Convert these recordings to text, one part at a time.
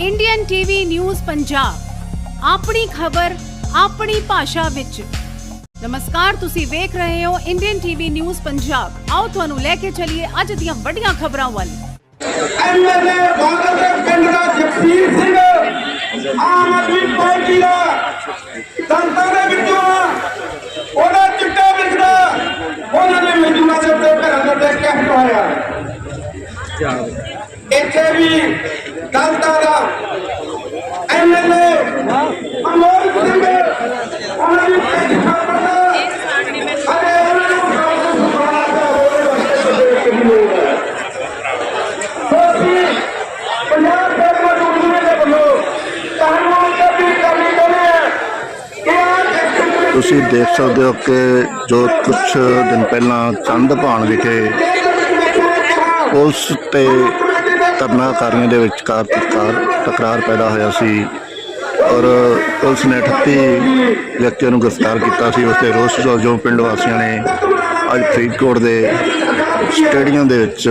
Indian TV news Punjab ਆਪਣੀ ਖਬਰ, ਆਪਣੀ ਭਾਸ਼ਾ ਵਿੱਚ। ਨਮਸਕਾਰ, ਤੁਸੀਂ ਵੇਖ ਰਹੇ ਹੋ ਇੰਡੀਅਨ ਟੀਵੀ ਨਿਊਜ਼ ਪੰਜਾਬ ਆਓ ਤੁਹਾਨੂੰ ਲੈ ਕੇ ਚੱਲੀਏ ਅੱਜ ਦੀਆਂ ਵੱਡੀਆਂ ਖਬਰਾਂ ਵੱਲ। ਐਮਐਲਏ ਬਾਦਲ ਦੇ ਪਿੰਡ ਦਾ ਜਗਸੀਰ ਸਿੰਘ, ਆਮ ਆਦਮੀ ਪਾਰਟੀ ਦਾ। ਦੰਤਾਂ ਦੇ ਵਿੱਚੋਂ ਆ। ਉਹਦਾ ਚਿੱਟਾ ਵਿਕਦਾ ਉਹਨਾਂ ਨੇ ਮਜ਼ਦੂਰਾਂ ਦੇ ਉੱਤੇ ਘਰਾਂ ਦੇ ਉੱਤੇ ਕਹਿ ਪਾਇਆ ਇੱਥੇ ਵੀ ਦੰਤਾਂ ਦਾ ਐਮਐਲਏ ਅਮੋਲ ਸਿੰਘ ਉਹਨਾਂ ਦੀ ਪਿੰਡ ਖਾਪੜਾ ਅਰੇ ਉਹਨਾਂ ਨੂੰ ਕਾਹਨੂੰ ਸੁਣਾਉਣਾ ਦਾ ਹੋਵੇ ਵਾਸਤੇ ਕਿਹਦੀ ਲੋੜ ਹੈ ਸੋਚੀ ਪੰਜਾਬ ਦੇ ਮਜ਼ਦੂਰਾਂ ਦੇ ਵੱਲੋਂ ਤੁਹਾਨੂੰ ਕਬੀ ਕਰਨੀ ਚਾਹੁੰਦੇ ਕਿ ਤੁਸੀਂ ਦੇਖ ਸਕਦੇ ਹੋ ਕਿ ਜੋ ਕੁਝ ਦਿਨ ਪਹਿਲਾਂ ਚੰਦ ਚੰਦਪਾਣ ਵਿਖੇ ਪੁਲਿਸ ਤੇ ਧਰਨਾਕਾਰੀਆਂ ਦੇ ਵਿਚਕਾਰ ਤਕਰਾਰ ਤਕਰਾਰ ਪੈਦਾ ਹੋਇਆ ਸੀ ਔਰ ਪੁਲਿਸ ਨੇ 38 ਵਿਅਕਤੀਆਂ ਨੂੰ ਗ੍ਰਿਫਤਾਰ ਕੀਤਾ ਸੀ। ਉਸ ਤੇ ਰੋਸ ਜੋ ਪਿੰਡ ਵਾਸੀਆਂ ਨੇ ਅੱਜ ਫਰੀਦਕੋਟ ਦੇ ਸਟੇਡੀਅਮ ਦੇ ਵਿੱਚ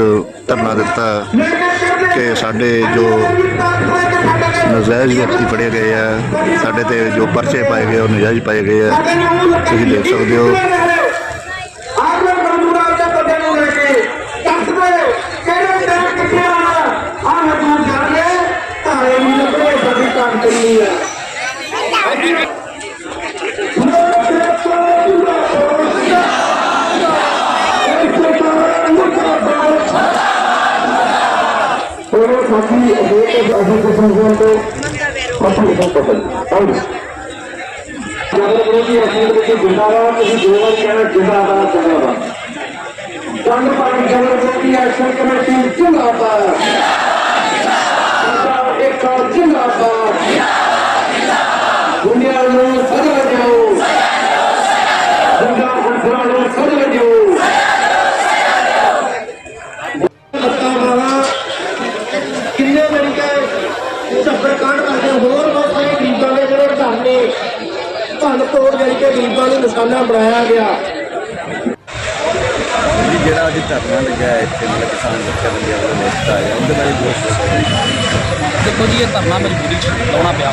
ਧਰਨਾ ਦਿੱਤਾ ਕਿ ਸਾਡੇ ਜੋ ਨਜਾਇਜ਼ ਵਿਅਕਤੀ ਫੜੇ ਗਏ ਆ, ਸਾਡੇ ਤੇ ਜੋ ਪਰਚੇ ਪਾਏ ਗਏ ਉਹ ਨਜਾਇਜ਼ ਪਾਏ ਗਏ ਆ। ਤੁਸੀਂ ਦੇਖ ਸਕਦੇ ਹੋ ਆਗਰ ਮਜ਼ਦੂਰਾਂ ਦੇ ਬੰਦੇ ਨੂੰ ਲੈ ਕੇ ਦੱਸ ਦੇ ਕਿਹੜੇ ਟਾਈਮ ਕਿੱਥੇ ਆਣਾ ਆਹ ਮਜ਼ਦੂਰ ਜਾਣਗੇ ਧਾਰੇ ਨੂੰ ਲੱਗੇ ਸਾਡੀ ਕੰਮ ਕਰਨੀ ਹੈ ਹੋਰ ਸਾਥੀ ਅਜੇ ਤੋਂ ਅਜੇ ਤੋਂ ਸੰਗੋਂ ਤੋਂ ਕਾਫੀ ਬਹੁਤ ਪਸੰਦ ਆਉਂਦੇ ਜਦ ਵਿਰੋਧੀ ਅਸਲ ਵਿੱਚ ਜਿੰਦਾਬਾਦ ਭੰਨ ਤੋੜ ਜਿਹੜੀ ਕੇ ਗਰੀਬਾਂ ਨੂੰ ਨਿਸ਼ਾਨਾ ਬਣਾਇਆ ਗਿਆ। ਜਿਹੜਾ ਅੱਜ ਧਰਨਾ ਲੱਗਿਆ ਹੈ ਇੱਥੇ, ਮਤਲਬ ਕਿਸਾਨ ਜਥੇਬੰਦੀਆਂ ਵੱਲੋਂ ਲਿਖਤਾ ਹੈ ਉਹਦੇ ਬਾਰੇ ਜੋ ਦੇਖੋ ਜੀ, ਇਹ ਧਰਨਾ ਮਜਬੂਰੀ 'ਚ ਲਾਉਣਾ ਪਿਆ,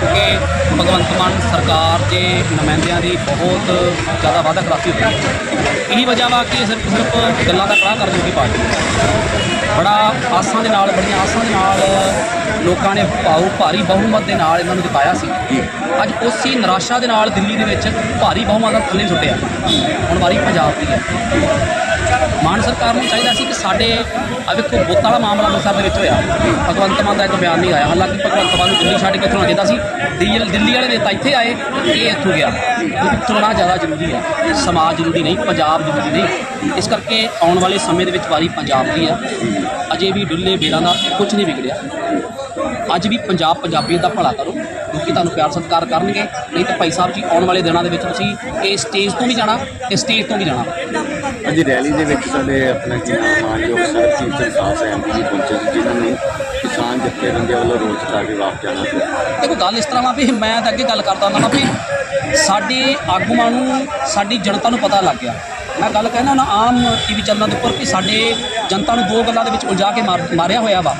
ਕਿਉਂਕਿ ਭਗਵੰਤ ਮਾਨ ਸਰਕਾਰ ਦੇ ਨੁਮਾਇੰਦਿਆਂ ਦੀ ਬਹੁਤ ਜ਼ਿਆਦਾ ਵਾਅਦਾ ਖਿਲਾਫੀ ਹੋਈ ਇਹੀ ਵਜ੍ਹਾ ਵਾ ਕਿ ਸਿਰਫ ਸਿਰਫ ਗੱਲਾਂ ਦਾ ਕੜਾਹ ਕਰ ਜੂਗੀ ਪਾਰਟੀ। ਬੜਾ ਆਸਾਂ ਦੇ ਨਾਲ, ਬੜੀਆਂ ਆਸਾਂ ਦੇ ਨਾਲ ਲੋਕਾਂ ਨੇ ਭਾਉ ਭਾਰੀ ਬਹੁਮਤ ਦੇ ਨਾਲ ਇਹਨਾਂ ਨੂੰ ਜਿਤਾਇਆ ਸੀ। ਅੱਜ ਉਸੇ ਨਿਰਾਸ਼ਾ ਦੇ ਨਾਲ ਦਿੱਲੀ ਦੇ ਵਿੱਚ ਭਾਰੀ ਬਹੁਮਤ ਦਾ ਥੱਲੇ ਸੁੱਟਿਆ। ਹੁਣ ਵਾਰੀ ਪੰਜਾਬ ਦੀ ਹੈ। ਮਾਨ ਸਰਕਾਰ ਨੂੰ ਚਾਹੀਦਾ ਸੀ ਕਿ ਸਾਡੇ ਆ ਵੇਖੋ, ਬੁੱਤ ਵਾਲਾ ਮਾਮਲਾ ਅੰਮ੍ਰਿਤਸਰ ਦੇ ਵਿੱਚ ਹੋਇਆ। ਭਗਵੰਤ ਮਾਨ ਦਾ ਇੱਕ ਬਿਆਨ ਨਹੀਂ ਆਇਆ। ਹਾਲਾਂਕਿ ਭਗਵੰਤ ਮਾਨ ਨੂੰ ਦਿੱਲੀ ਛੱਡ ਕੇ ਉੱਥੋਂ ਚਾਹੀਦਾ ਸੀ। ਦਿੱਲੀ ਦਿੱਲੀ ਵਾਲੇ ਨੇਤਾ ਇੱਥੇ ਆਏ, ਇਹ ਇੱਥੋਂ ਗਿਆ। ਕਿਉਂਕਿ ਚੋਣਾਂ ਜ਼ਿਆਦਾ ਜ਼ਰੂਰੀ ਹੈ। ਸਮਾਜ ਜ਼ਰੂਰੀ ਨਹੀਂ, ਪੰਜਾਬ ਜ਼ਰੂਰੀ ਨਹੀਂ। ਇਸ ਕਰਕੇ ਆਉਣ ਵਾਲੇ ਸਮੇਂ ਦੇ ਵਿੱਚ ਵਾਰੀ ਪੰਜਾਬ ਦੀ ਆ ਅਜੇ ਵੀ ਡੁੱਲੇ ਬੇਰਾਂ ਦਾ ਕੁਝ ਨਹੀਂ ਵਿਗੜਿਆ। ਅੱਜ ਵੀ ਪੰਜਾਬ ਪੰਜਾਬੀਅਤ ਦਾ ਭਲਾ ਕਰੋ। ਕਿਉਂਕਿ ਤੁਹਾਨੂੰ ਪਿਆਰ ਸਤਿਕਾਰ ਕਰਨਗੇ। ਨਹੀਂ ਤਾਂ ਭਾਈ ਸਾਹਿਬ ਜੀ, ਆਉਣ ਵਾਲੇ ਦਿਨਾਂ ਦੇ ਵਿੱਚ ਤੁਸੀਂ ਇਹ ਸਟੇਜ ਤੋਂ ਵੀ ਜਾਣਾ ਤੇ ਸਟੇਜ ਤੋਂ ਵੀ ਜਾਣਾ। ਅੱਜ ਰੈਲੀ ਦੇ ਵਿੱਚ ਸਾਡੇ ਆਪਣਾ ਕੀ ਨਾਮ ਮਾਨਯੋਗ ਸਰ ਚੀਫ ਸਰਕਾਰ ਸਾਹਿਬ ਪਹੁੰਚੇ ਸੀ, ਜਿਨ੍ਹਾਂ ਨੂੰ ਕਿਸਾਨ ਜਥੇਬੰਦੀਆਂ ਵੱਲੋਂ ਰੋਸ ਚੁਕਾ ਕੇ ਵਾਪਸ ਜਾਣਾ ਪਿਆ ਦੇਖੋ, ਗੱਲ ਇਸ ਤਰ੍ਹਾਂ ਵਾ ਵੀ ਮੈਂ ਤਾਂ ਅੱਗੇ ਗੱਲ ਕਰਦਾ ਹੁੰਦਾ ਵੀ ਸਾਡੇ ਆਗੂਆਂ ਨੂੰ, ਸਾਡੀ ਜਨਤਾ ਨੂੰ ਪਤਾ ਲੱਗ ਗਿਆ। ਮੈਂ ਗੱਲ ਕਹਿੰਦਾ ਨਾ ਆਮ ਟੀਵੀ ਚੈਨਲਾਂ ਦੇ ਉੱਪਰ ਕਿ ਸਾਡੇ ਜਨਤਾ ਨੂੰ ਦੋ ਗੱਲਾਂ ਦੇ ਵਿੱਚ ਉਲਝਾ ਕੇ ਮਾਰ- ਮਾਰਿਆ ਹੋਇਆ ਵਾ।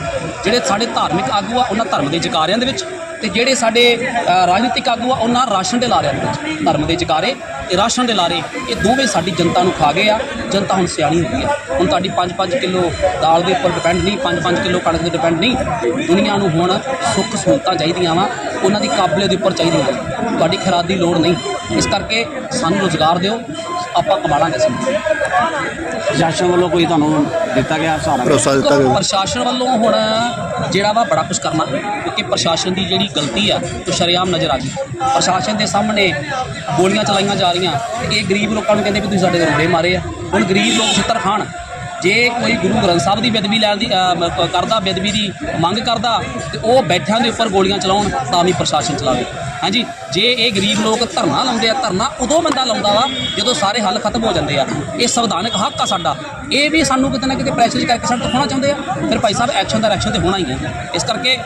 ਜਿਹੜੇ ਸਾਡੇ ਧਾਰਮਿਕ ਆਗੂ ਆ, ਉਹਨਾਂ ਧਰਮ ਦੇ ਜਕਾਰਿਆਂ ਦੇ ਵਿੱਚ ਤੇ ਜਿਹੜੇ ਸਾਡੇ ਰਾਜਨੀਤਿਕ ਆਗੂ ਆ, ਉਹਨਾਂ ਰਾਸ਼ਨ ਦੇ ਲਾਰਿਆਂ ਦੇ ਵਿੱਚ, ਧਰਮ ਦੇ ਜਕਾਰੇ। ਇਹ ਰਾਸ਼ਨ ਦੇ ਲਾਰੇ ਇਹ ਦੋਵੇਂ ਸਾਡੀ ਜਨਤਾ ਨੂੰ ਖਾ ਗਏ ਆ। ਜਨਤਾ ਹੁਣ ਸਿਆਣੀ ਹੋ ਗਈ ਆ। ਹੁਣ ਤੁਹਾਡੀ 5-5 ਕਿਲੋ ਦਾਲ ਦੇ ਉੱਪਰ ਡਿਪੈਂਡ ਨਹੀਂ 5-5 ਕਿਲੋ ਕਣਕ ਦੇ ਡਿਪੈਂਡ ਨਹੀਂ। ਦੁਨੀਆ ਨੂੰ ਹੁਣ ਸੁੱਖ ਸਹੂਲਤਾਂ ਚਾਹੀਦੀਆਂ ਵਾ। ਉਹਨਾਂ ਦੀ ਕਾਬਲੀਅਤ ਦੇ ਉੱਪਰ ਚਾਹੀਦੀਆਂ ਵਾ ਤੁਹਾਡੀ ਖਰਾਦ ਦੀ ਲੋੜ ਨਹੀਂ। ਇਸ ਕਰਕੇ ਸਾਨੂੰ ਰੋਜ਼ਗਾਰ ਦਿਓ। ਆਪਾਂ ਕਮਾ ਲਾਂਗੇ ਅਸੀਂ ਪ੍ਰਸ਼ਾਸਨ ਵੱਲੋਂ ਕੋਈ ਤੁਹਾਨੂੰ ਦਿੱਤਾ ਗਿਆ ਸਹਾਰਾ? ਭਰੋਸਾ ਦਿੱਤਾ ਗਿਆ। ਪ੍ਰਸ਼ਾਸਨ ਵੱਲੋਂ ਹੁਣ ਜਿਹੜਾ ਵਾ ਬੜਾ ਕੁਝ ਕਰਨਾ ਕਿਉਂਕਿ ਪ੍ਰਸ਼ਾਸਨ ਦੀ ਜਿਹੜੀ ਗਲਤੀ ਆ ਉਹ ਸ਼ਰੇਆਮ ਨਜ਼ਰ ਆ ਗਈ। ਪ੍ਰਸ਼ਾਸਨ ਦੇ ਸਾਹਮਣੇ ਗੋਲੀਆਂ ਚਲਾਈਆਂ ਜਾ ਰਹੀਆਂ। ਇਹ ਗਰੀਬ ਲੋਕਾਂ ਨੂੰ ਕਹਿੰਦੇ ਵੀ ਤੁਸੀਂ ਸਾਡੇ ਰੋੜੇ ਮਾਰੇ ਆ। ਹੁਣ ਗਰੀਬ ਲੋਕ ਛਿੱਤਰ ਖਾਣ। ਜੇ ਕੋਈ ਗੁਰੂ ਗ੍ਰੰਥ ਸਾਹਿਬ ਦੀ ਬੇਦਬੀ ਲੈਣ ਦੀ ਕਰਦਾ ਬੇਦਬੀ ਦੀ ਮੰਗ ਕਰਦਾ, ਤੇ ਉਹ ਬੈਠਿਆਂ ਦੇ ਉੱਪਰ ਗੋਲੀਆਂ ਚਲਾਉਣ, ਤਾਂ ਵੀ ਪ੍ਰਸ਼ਾਸਨ ਚਲਾਵੇ। ਹਾਂਜੀ, ਜੇ ਇਹ ਗਰੀਬ ਲੋਕ ਧਰਨਾ ਲਾਉਂਦੇ ਆ, ਧਰਨਾ ਉਦੋਂ ਬੰਦਾ ਲਾਉਂਦਾ ਵਾ, ਜਦੋਂ ਸਾਰੇ ਹੱਲ ਖਤਮ ਹੋ ਜਾਂਦੇ ਆ। ਇਹ ਸੰਵਿਧਾਨਕ ਹੱਕ ਆ ਸਾਡਾ। ਇਹ ਵੀ ਸਾਨੂੰ ਕਿਤੇ ਨਾ ਕਿਤੇ ਪ੍ਰੈਸ਼ਰ ਕਰਕੇ ਸਾਡੇ ਤੋਂ ਹੋਣਾ ਚਾਹੁੰਦੇ ਆ। ਫਿਰ ਭਾਈ ਸਾਹਿਬ ਐਕਸ਼ਨ ਦਾ ਐਕਸ਼ਨ ਤੇ ਹੋਣਾ ਹੀ ਹੈ ਇਸ ਕਰਕੇ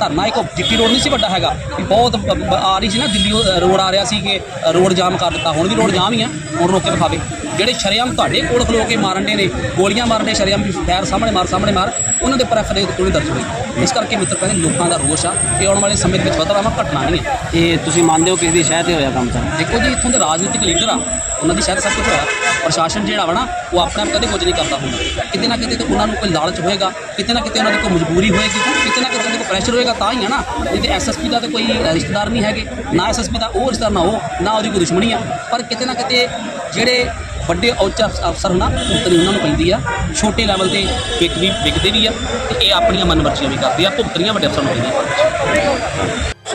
ਧਰਨਾ ਇੱਕ ਜਿੱਤੀ ਰੋਡ ਨਹੀਂ ਸੀ ਵੱਡਾ ਹੈਗਾ। ਵੀ ਬਹੁਤ ਆ ਰਹੀ ਸੀ ਨਾ, ਦਿੱਲੀ ਰੋਡ ਆ ਰਿਹਾ ਸੀ ਕਿ ਰੋਡ ਜਾਮ ਕਰ ਦਿੱਤਾ। ਹੁਣ ਵੀ ਰੋਡ ਜਾਮ ਹੀ ਆ। ਹੁਣ ਰੋਕ ਕੇ ਵਿਖਾਵੇ। ਜਿਹੜੇ ਸ਼ਰੇਆਮ ਤੁਹਾਡੇ ਕੋਲ ਖਲੋ ਕੇ ਮਾਰਨ ਦੇ ਨੇ, ਗੋਲੀਆਂ ਮਾਰਨ ਦੇ ਸ਼ਰੇਆਮ ਵੀ ਫੈਰ ਸਾਹਮਣੇ ਮਾਰ ਸਾਹਮਣੇ ਮਾਰ, ਉਹਨਾਂ ਦੇ ਪ੍ਰੈਫਰ ਦੇ ਕੋਈ ਦਰਜ ਹੋਈ ਇਸ ਕਰਕੇ ਮਿੱਤਰ ਕਹਿੰਦੇ ਲੋਕਾਂ ਦਾ ਰੋਸ਼ ਆ ਇਹ ਆਉਣ ਵਾਲੇ ਸਮੇਂ ਦੇ ਵਿੱਚ ਬਦਲਾਵਾਂ ਘਟਣਾ ਨਹੀਂ ਹੈ। ਇਹ ਤੁਸੀਂ ਮੰਨਦੇ ਹੋ ਕਿਸੇ ਦੀ ਸ਼ਹਿ ਤੇ ਹੋਇਆ ਕੰਮ ਤਾਂ? ਦੇਖੋ ਜੀ ਇੱਥੋਂ ਦੇ ਰਾਜਨੀਤਿਕ ਲੀਡਰ ਆ ਉਹਨਾਂ ਦੀ ਸ਼ਾਇਦ ਸਭ ਕੁਝ ਹੋਇਆ। ਪ੍ਰਸ਼ਾਸਨ ਜਿਹੜਾ ਵਾ ਨਾ ਉਹ ਆਪਣੇ ਆਪ ਕਦੇ ਕੁਝ ਨਹੀਂ ਕਰਦਾ ਹੁੰਦਾ। ਕਿਤੇ ਨਾ ਕਿਤੇ ਤੇ ਉਹਨਾਂ ਨੂੰ ਕੋਈ ਲਾਲਚ ਹੋਏਗਾ ਕਿਤੇ ਨਾ ਕਿਤੇ ਉਹਨਾਂ ਦੀ ਕੋਈ ਮਜਬੂਰੀ ਹੋਏਗੀ ਕਿਤੇ ਨਾ ਕਿਤੇ ਉਹਨਾਂ ਦਾ ਕੋਈ ਪ੍ਰੈਸ਼ਰ ਹੋਏਗਾ ਤਾਂ ਹੀ ਹੈ ਨਾ। ਨਹੀਂ ਤੇ ਐਸਐਸਪੀ ਦਾ ਤਾਂ ਕੋਈ ਰਿਸ਼ਤੇਦਾਰ ਨਹੀਂ ਹੈਗੇ। ਨਾ ਐਸਐਸਪੀ ਦਾ ਉਹ ਰਿਸ਼ਤੇਦਾਰ ਨਾ ਉਹ ਨਾ ਉਹਦੀ ਕੋਈ ਦੁਸ਼ਮਣੀ ਆ। ਪਰ ਕਿਤੇ ਨਾ ਕਿਤੇ ਜਿਹੜੇ ਵੱਡੇ ਉੱਚ ਅਫਸਰ ਨਾ ਭੁਗਤਣੀ ਉਹਨਾਂ ਨੂੰ ਪੈਂਦੀ ਆ। ਛੋਟੇ ਲੈਵਲ ਤੇ ਵਿਕਦੀ ਵਿਕਦੇ ਵੀ ਆ ਤੇ ਇਹ ਆਪਣੀਆਂ ਮਨਮਰਜ਼ੀਆਂ ਵੀ ਕਰਦੇ ਆ, ਭੁਗਤਣੀਆਂ ਵੱਡੇ ਅਫਸਰ ਨੂੰ ਪੈਂਦੀਆਂ।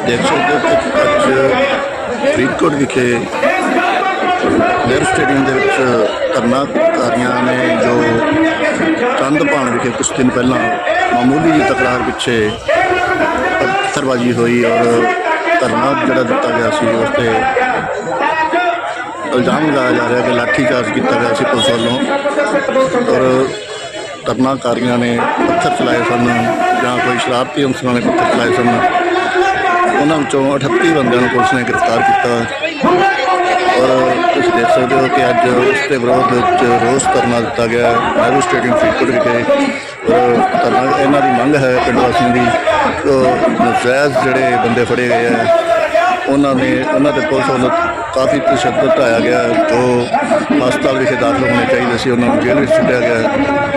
ਦੇਖ ਸਕਦੇ ਅੱਜ ਫਰੀਦਕੋਟ ਵਿਖੇ ਨਹਿਰੂ ਸਟੇਡੀਅਮ ਦੇ ਵਿੱਚ ਧਰਨਾ ਧਰਨਾਕਾਰੀਆਂ ਨੇ ਜੋ ਚੰਦਪਾਣ ਵਿਖੇ ਕੁਝ ਦਿਨ ਪਹਿਲਾਂ ਮਾਮੂਲੀ ਜਿਹੀ ਤਕਰਾਰ ਪਿੱਛੇ ਪੱਥਰਬਾਜ਼ੀ ਹੋਈ ਔਰ ਧਰਨਾ ਜਿਹੜਾ ਦਿੱਤਾ ਗਿਆ ਸੀ, ਉਸ ਤੇ ਇਲਜ਼ਾਮ ਲਗਾਇਆ ਜਾ ਰਿਹਾ ਕਿ ਲਾਠੀਚਾਰਜ ਕੀਤਾ ਗਿਆ ਸੀ ਪੁਲਿਸ ਵੱਲੋਂ। ਔਰ ਧਰਨਾਕਾਰੀਆਂ ਨੇ ਪੱਥਰ ਚਲਾਏ ਸਨ ਜਾਂ ਕੋਈ ਸ਼ਰਾਰਤੀ ਅਨਸਰਾਂ ਨੇ ਪੱਥਰ ਚਲਾਏ ਸਨ। ਉਹਨਾਂ ਵਿੱਚੋਂ 38 ਬੰਦਿਆਂ ਨੂੰ ਪੁਲਿਸ ਨੇ ਗ੍ਰਿਫਤਾਰ ਕੀਤਾ। ਔਰ ਤੁਸੀਂ ਦੇਖ ਸਕਦੇ ਹੋ ਕਿ ਅੱਜ ਉਸ ਦੇ ਵਿਰੋਧ ਵਿੱਚ ਰੋਸ ਧਰਨਾ ਦਿੱਤਾ ਗਿਆ ਹੈ ਨਹਿਰੂ ਸਟੇਡੀਅਮ ਫਰੀਦਕੋਟ ਵਿਖੇ। ਔਰ ਧਰਨਾ, ਇਹਨਾਂ ਦੀ ਮੰਗ ਹੈ ਪਿੰਡ ਵਾਸੀਆਂ ਦੀ ਕਿ ਨਜਾਇਜ਼ ਜਿਹੜੇ ਬੰਦੇ ਫੜੇ ਗਏ ਆ ਉਹਨਾਂ ਨੇ, ਉਹਨਾਂ ਤੇ ਪੁਲਿਸ ਵੱਲੋਂ ਕਾਫੀ ਤਸ਼ੱਦਦ ਢਾਇਆ ਗਿਆ ਜੋ ਹਸਪਤਾਲ ਵਿਖੇ ਦਾਖਲ ਹੋਣੇ ਚਾਹੀਦੇ ਸੀ, ਉਹਨਾਂ ਨੂੰ ਜੇਲ੍ਹ ਵਿੱਚ ਸੁੱਟਿਆ ਗਿਆ